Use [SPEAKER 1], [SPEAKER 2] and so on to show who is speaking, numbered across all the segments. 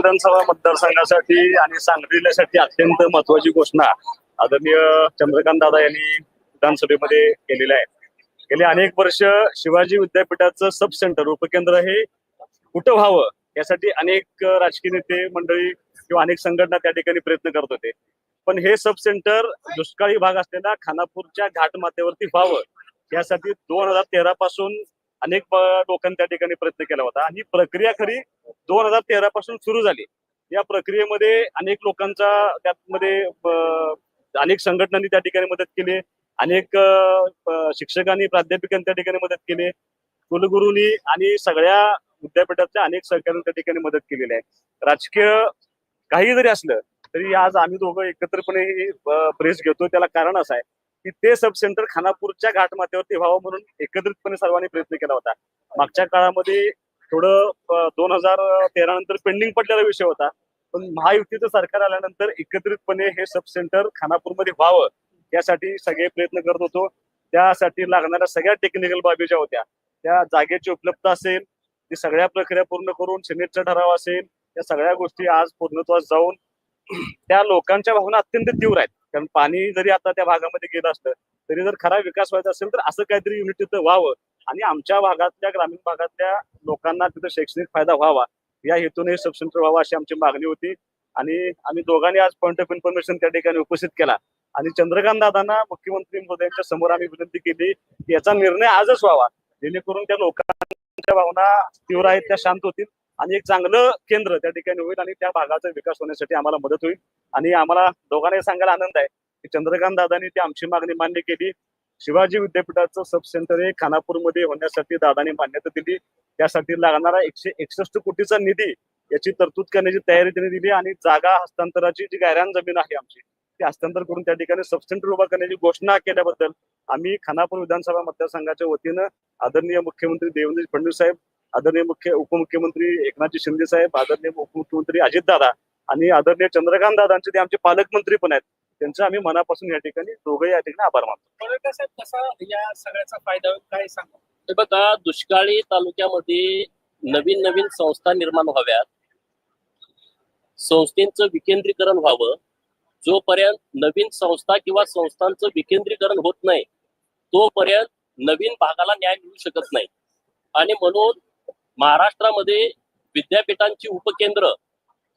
[SPEAKER 1] विधानसभा मतदारसंघासाठी आणि सांगलीसाठी अत्यंत महत्वाची घोषणा आदरणीय चंद्रकांत दादा यांनी विधानसभेमध्ये केलेल्या आहेत गेली अनेक वर्ष शिवाजी विद्यापीठाचं सब सेंटर उपकेंद्र हे कुठं व्हावं यासाठी अनेक राजकीय नेते मंडळी किंवा अनेक संघटना त्या ठिकाणी प्रयत्न करत होते. पण हे सब सेंटर दुष्काळी भाग असलेल्या खानापूरच्या घाट माथ्यावरती व्हावं यासाठी दोन हजार तेरा पासून अनेक लोकांनी त्या ठिकाणी प्रयत्न केला होता. आणि प्रक्रिया खरी दोन हजार तेरा पासून सुरू झाली. या प्रक्रियेमध्ये अनेक लोकांचा त्यामध्ये अनेक संघटनांनी त्या ठिकाणी मदत केली. अनेक शिक्षकांनी प्राध्यापकांनी त्या ठिकाणी मदत केली. कुलगुरूंनी आणि सगळ्या विद्यापीठातल्या अनेक सहकार्यांनी त्या ठिकाणी मदत केलेली आहे. राजकीय काही जरी असलं तरी आज आम्ही दोघं एकत्रपणे प्रेस घेतो त्याला कारण असं आहे. की ते सब सेंटर खानापूरच्या घाटमाथ्यावरती व्हावं म्हणून एकत्रितपणे सर्वांनी प्रयत्न केला होता. मागच्या काळामध्ये थोडं दोन हजार तेरा नंतर पेंडिंग पडलेला विषय होता. पण महायुतीचं सरकार आल्यानंतर एकत्रितपणे हे सब सेंटर खानापूरमध्ये व्हावं यासाठी सगळे प्रयत्न करत होतो. त्यासाठी लागणाऱ्या सगळ्या टेक्निकल बाबी ज्या होत्या त्या जागेची उपलब्धता असेल ती सगळ्या प्रक्रिया पूर्ण करून सिनेटचा ठराव असेल या सगळ्या गोष्टी आज पूर्णत्वास जाऊन त्या लोकांच्या भावना अत्यंत तीव्र आहेत. कारण पाणी जरी आता त्या भागामध्ये गेलं असलं तरी जर खरा विकास व्हायचा असेल तर असं काहीतरी युनिट तिथं व्हावं. आणि आमच्या भागातल्या ग्रामीण भागातल्या लोकांना तिथं शैक्षणिक फायदा व्हावा. या हेतूने सब सेंटर व्हावा अशी आमची मागणी होती. आणि आम्ही दोघांनी आज पॉईंट ऑफ इन्फॉर्मेशन त्या ठिकाणी उपस्थित केला. आणि चंद्रकांत दादांना मुख्यमंत्री महोदयांच्या समोर आम्ही विनंती केली की याचा निर्णय आजच व्हावा. जेणेकरून त्या लोकांच्या भावना तीव्र आहेत त्या शांत होतील. आणि एक चांगलं केंद्र त्या ठिकाणी होईल आणि त्या भागाचा विकास होण्यासाठी आम्हाला मदत होईल. आणि आम्हाला दोघांनाही सांगायला आनंद आहे की चंद्रकांत दादांनी ती आमची मागणी मान्य केली. शिवाजी विद्यापीठाचं सब सेंटर हे खानापूरमध्ये होण्यासाठी दादांनी मान्यता दिली. त्यासाठी लागणारा एकशे एकसष्ट कोटीचा निधी याची तरतूद करण्याची तयारी त्यांनी दिली आणि जागा हस्तांतराची जी गायरान जमीन आहे आमची ती हस्तांतर करून त्या ठिकाणी सब सेंटर उभा करण्याची घोषणा केल्याबद्दल आम्ही खानापूर विधानसभा मतदारसंघाच्या वतीनं आदरणीय मुख्यमंत्री देवेंद्र फडणवीस साहेब आदरणीय मुख्य उपमुख्यमंत्री एकनाथजी शिंदे साहेब आदरणीय उपमुख्यमंत्री अजितदादा आणि आदरणीय चंद्रकांत दादांचे ते आमचे पालकमंत्री पण आहेत. त्यांचं आम्ही मनापासून या ठिकाणी दोघे या ठिकाणी आभार मानतो.
[SPEAKER 2] साहेब कसा या सगळ्याचा फायदा होईल काय सांगा
[SPEAKER 3] बघा दुष्काळी तालुक्यामध्ये नवीन नवीन संस्था निर्माण व्हाव्यात. संस्थेचं विकेंद्रीकरण व्हावं. जोपर्यंत नवीन संस्था किंवा संस्थांचं विकेंद्रीकरण होत नाही तोपर्यंत नवीन भागाला न्याय मिळू शकत नाही. आणि म्हणून महाराष्ट्रामध्ये विद्यापीठांची उपकेंद्र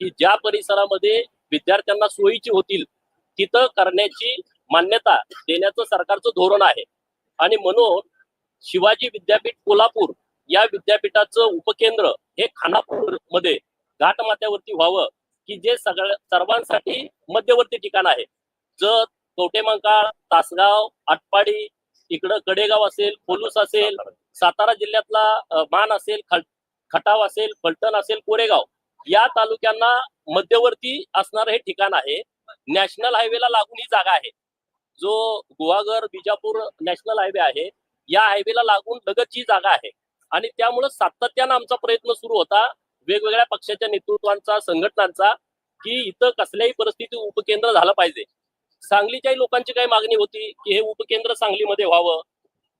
[SPEAKER 3] ही ज्या परिसरामध्ये विद्यार्थ्यांना सोयीची होतील तिथं करण्याची मान्यता देण्याचं सरकारचं धोरण आहे. आणि म्हणून शिवाजी विद्यापीठ कोल्हापूर या विद्यापीठाचं उपकेंद्र हे खानापूरमध्ये घाटमाथ्यावरती व्हावं की जे सगळ्या सर्वांसाठी मध्यवर्ती ठिकाण आहे. जत कवटेमंकाळ तासगाव आटपाडी इकडं कडेगाव असेल पोलूस असेल सातारा जिल्ह्यातला मान असेल खटाव असेल फलटण असेल कोरेगाव या तालुक्यांना मध्यवर्ती असणारं हे ठिकाण आहे. नॅशनल हायवेला लागून ही जागा आहे. जो गुहागर बिजापूर नॅशनल हायवे आहे या हायवेला लागून लगतची जागा आहे. आणि त्यामुळं सातत्यानं आमचा प्रयत्न सुरू होता वेगवेगळ्या पक्षाच्या नेतृत्वांचा संघटनांचा की इथं कसल्याही परिस्थितीत उपकेंद्र झालं पाहिजे. सांगलीच्याही लोकांची काही मागणी होती की हे उपकेंद्र सांगलीमध्ये व्हावं.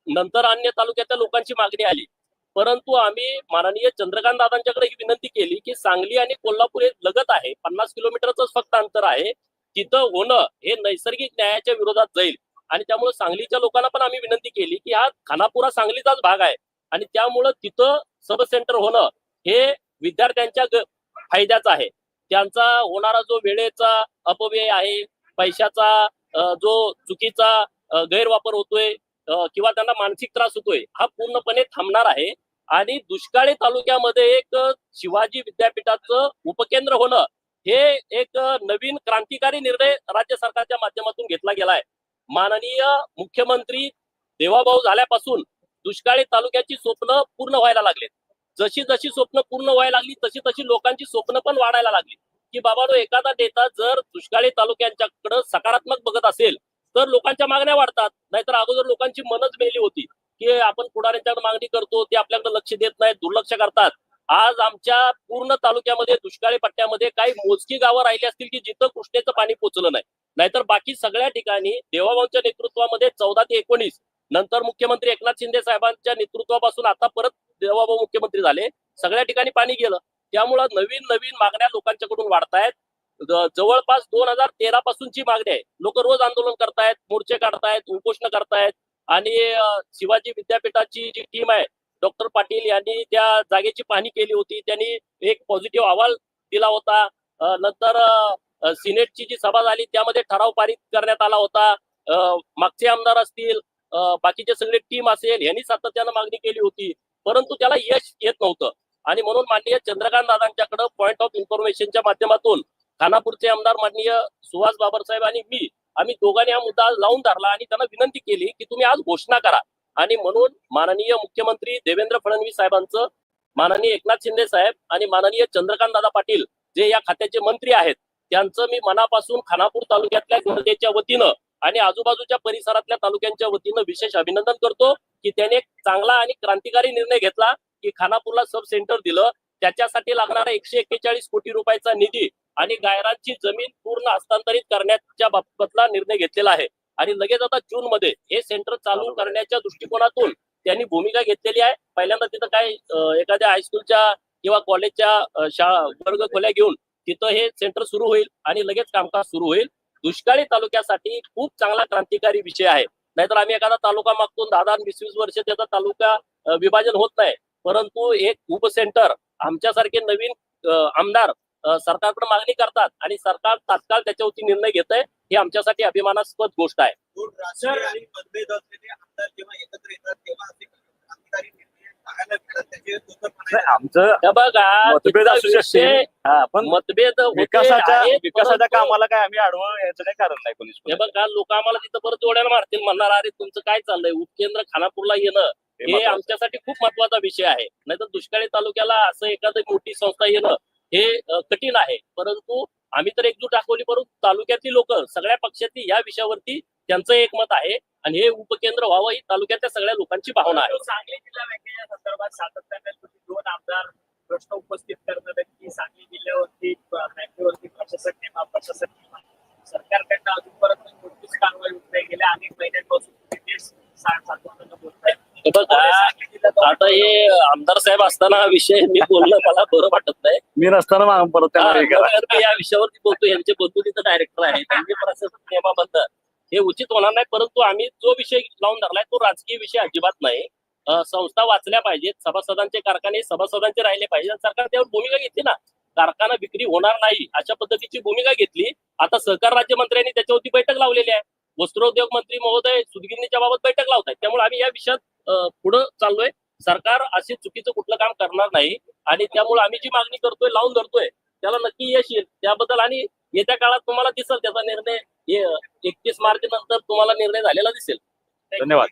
[SPEAKER 3] नंतर अन्य तालुक्यातल्या लोकांची मागणी आली. परंतु आम्ही माननीय चंद्रकांत दादांच्याकडे ही विनंती केली की सांगली आणि कोल्हापूर हे लगत आहे. पन्नास किलोमीटरच फक्त अंतर आहे. तिथं होणं हे नैसर्गिक न्यायाच्या विरोधात जाईल. आणि त्यामुळे सांगलीच्या लोकांना पण आम्ही विनंती केली की हा खानापुरा सांगलीचाच भाग आहे. आणि त्यामुळं तिथं सब सेंटर होणं हे विद्यार्थ्यांच्या फायद्याचं आहे. त्यांचा होणारा जो वेळेचा अपव्यय आहे पैशाचा जो चुकीचा गैरवापर होतोय किंवा त्यांना मानसिक त्रास होतोय हा पूर्णपणे थांबणार आहे. आणि दुष्काळी तालुक्यामध्ये एक शिवाजी विद्यापीठाचं उपकेंद्र होणं हे एक नवीन क्रांतिकारी निर्णय राज्य सरकारच्या माध्यमातून घेतला गेलाय. माननीय मुख्यमंत्री देवाभाऊ झाल्यापासून दुष्काळी तालुक्याची स्वप्न पूर्ण व्हायला लागले जशी जशी स्वप्न पूर्ण व्हायला लागली तशी तशी लोकांची स्वप्न पण वाढायला लागली. की बाबा एखादा नेता जर दुष्काळी तालुक्यांच्याकडे सकारात्मक बघत असेल तर लोकांच्या मागण्या वाढतात. नाहीतर अगोदर लोकांची मनच मेली होती की आपण पुढाऱ्यांच्याकडे मागणी करतो ते आपल्याकडे लक्ष देत नाहीत दुर्लक्ष करतात. आज आमच्या पूर्ण तालुक्यामध्ये दुष्काळी पट्ट्यामध्ये काही मोजकी गावं राहिली असतील की जिथं कृष्णेचं पाणी पोचलं नाही. नाहीतर बाकी सगळ्या ठिकाणी देवाभाऊच्या नेतृत्वामध्ये चौदा ते एकोणीस नंतर मुख्यमंत्री एकनाथ शिंदे साहेबांच्या नेतृत्वापासून आता परत देवाभाऊ मुख्यमंत्री झाले. सगळ्या ठिकाणी पाणी गेलं. त्यामुळं नवीन नवीन मागण्या लोकांच्याकडून वाढतायत. जवळपास दोन हजार तेरा पासूनची मागणी आहे. लोक रोज आंदोलन करतायत मोर्चे काढतायत उपोषण करतायत. आणि शिवाजी विद्यापीठाची जी टीम आहे डॉक्टर पाटील यांनी त्या जागेची पाहणी केली होती. त्यांनी एक पॉझिटिव्ह अहवाल दिला होता. नंतर सिनेटची जी सभा झाली त्यामध्ये ठराव पारित करण्यात आला होता. मागचे आमदार असतील बाकीचे सगळे टीम असेल यांनी सातत्यानं मागणी केली होती. परंतु त्याला यश येत नव्हतं. आणि म्हणून माननीय चंद्रकांत दादांच्याकडे पॉईंट ऑफ इन्फॉर्मेशनच्या माध्यमातून खानापूरचे आमदार माननीय सुहास बाबरसाहेब आणि मी आम्ही दोघांनी हा मुद्दा लावून धरला आणि त्यांना विनंती केली की तुम्ही आज घोषणा करा. आणि म्हणून माननीय मुख्यमंत्री देवेंद्र फडणवीस साहेबांचं माननीय एकनाथ शिंदे साहेब आणि माननीय चंद्रकांत दादा पाटील जे या खात्याचे मंत्री आहेत त्यांचं मी मनापासून खानापूर तालुक्यातल्या जनतेच्या वतीनं आणि आजूबाजूच्या परिसरातल्या तालुक्यांच्या वतीनं विशेष अभिनंदन करतो की त्याने एक चांगला आणि क्रांतिकारी निर्णय घेतला. की खानापूरला सब सेंटर दिलं. त्याच्यासाठी लागणारा एकशे एक्केचाळीस कोटी रुपयाचा निधी आणि गायरांची जमीन पूर्ण हस्तांतरित करण्याच्या बाबतला निर्णय घेतलेला आहे. आणि लगेच आता जून मध्ये हे सेंटर चालू करण्याच्या दृष्टिकोनातून त्यांनी भूमिका घेतलेली आहे. पहिल्यांदा तिथं काय एखाद्या हायस्कूलच्या किंवा कॉलेजच्या शाळा वर्ग खोल्या घेऊन तिथं हे सेंटर सुरू होईल आणि लगेच कामकाज सुरू होईल. दुष्काळी तालुक्यासाठी खूप चांगला क्रांतिकारी विषय आहे. नाहीतर आम्ही एखादा तालुका मागतो दहा दहा वीस वीस वर्ष त्याचा तालुका विभाजन होत नाही. परंतु एक उपसेंटर आमच्यासारखे नवीन आमदार सरकारकडे मागणी करतात आणि सरकार तात्काळ त्याच्यावरती निर्णय घेत आहे ही आमच्यासाठी अभिमानास्पद गोष्ट आहे.
[SPEAKER 4] दोन राजकीय आणि मतभेद असलेले आमदार जेव्हा एकत्र येतात तेव्हा असे क्रांतिकारी निर्णय पाहायला मिळतात त्याचे दोघं
[SPEAKER 1] नाही,
[SPEAKER 4] म्हणायचे.
[SPEAKER 1] आमचं
[SPEAKER 3] हे बघा
[SPEAKER 1] मतभेद असू शकते. हा पण
[SPEAKER 3] मतभेद होते
[SPEAKER 1] विकासाच्या विकासाच्या कामाला काय आम्ही आडवं याचं काही कारण नाही कोणीच.
[SPEAKER 3] हे बघा लोक आम्हाला तिथं परत जोड्याला मारतील म्हणणार अरे तुमचं काय चाललंय? उपकेंद्र खानापूरला येणं
[SPEAKER 1] हे.
[SPEAKER 3] आमच्यासाठी खूप महत्त्वाचा विषय आहे. नाहीतर दुष्काळी तालुक्याला असं एखादी मोठी संस्था येणं हे कठीण आहे. परंतु आम्ही तर एकजूट दाखवली परंतु तालुक्यातली लोक सगळ्या पक्षातली या विषयावरती त्यांचं एकमत आहे आणि हे उपकेंद्र व्हावं ही तालुक्यातल्या सगळ्या लोकांची भावना आहे.
[SPEAKER 2] सांगली जिल्हा बँकेच्या संदर्भात सातत्याने दोन आमदार प्रश्न उपस्थित करतात की सांगली जिल्ह्यावरती बँकेवरती प्रशासक नेमा प्रशासक नेमा सरकारकडनं अजूनपर्यंत कोणतीच कारवाई होत नाही गेल्या अनेक महिन्यांपासून तुम्ही तेच सा- सातत्यानं बोलताय
[SPEAKER 3] हे बघा आता हे आमदार साहेब असताना हा विषय मी बोलणं मला बरं वाटत नाही.
[SPEAKER 1] मी नसताना मग परत त्यांना हे करा.
[SPEAKER 3] मी या विषयावरती बोलतो यांचे बंधू तिथं डायरेक्टर आहे त्यांनी प्रशासक नियमाबद्दल हे उचित होणार नाही परंतु आम्ही जो विषय लावून धरलाय तो राजकीय विषय अजिबात नाही. अं, संस्था वाचल्या पाहिजेत सभासदांचे कारखाने सभासदांचे राहिले पाहिजे सरकार त्यावर भूमिका घेतली ना. कारखाना विक्री होणार नाही अशा पद्धतीची भूमिका घेतली. आता सहकार राज्यमंत्र्यांनी त्याच्यावरती बैठक लावलेली आहे. वस्त्रोद्योग मंत्री महोदय सुदगिरणीच्या बाबत बैठक लावत आहेत त्यामुळे आम्ही या विषयात पुढं चाललोय. सरकार असे चुकीचं कुठलं काम करणार नाही आणि त्यामुळे आम्ही जी मागणी करतोय लावून धरतोय त्याला नक्की यश येईल. त्याबद्दल आणि येत्या काळात तुम्हाला दिसेल त्याचा निर्णय. एकतीस मार्च नंतर तुम्हाला निर्णय झालेला दिसेल.
[SPEAKER 1] धन्यवाद.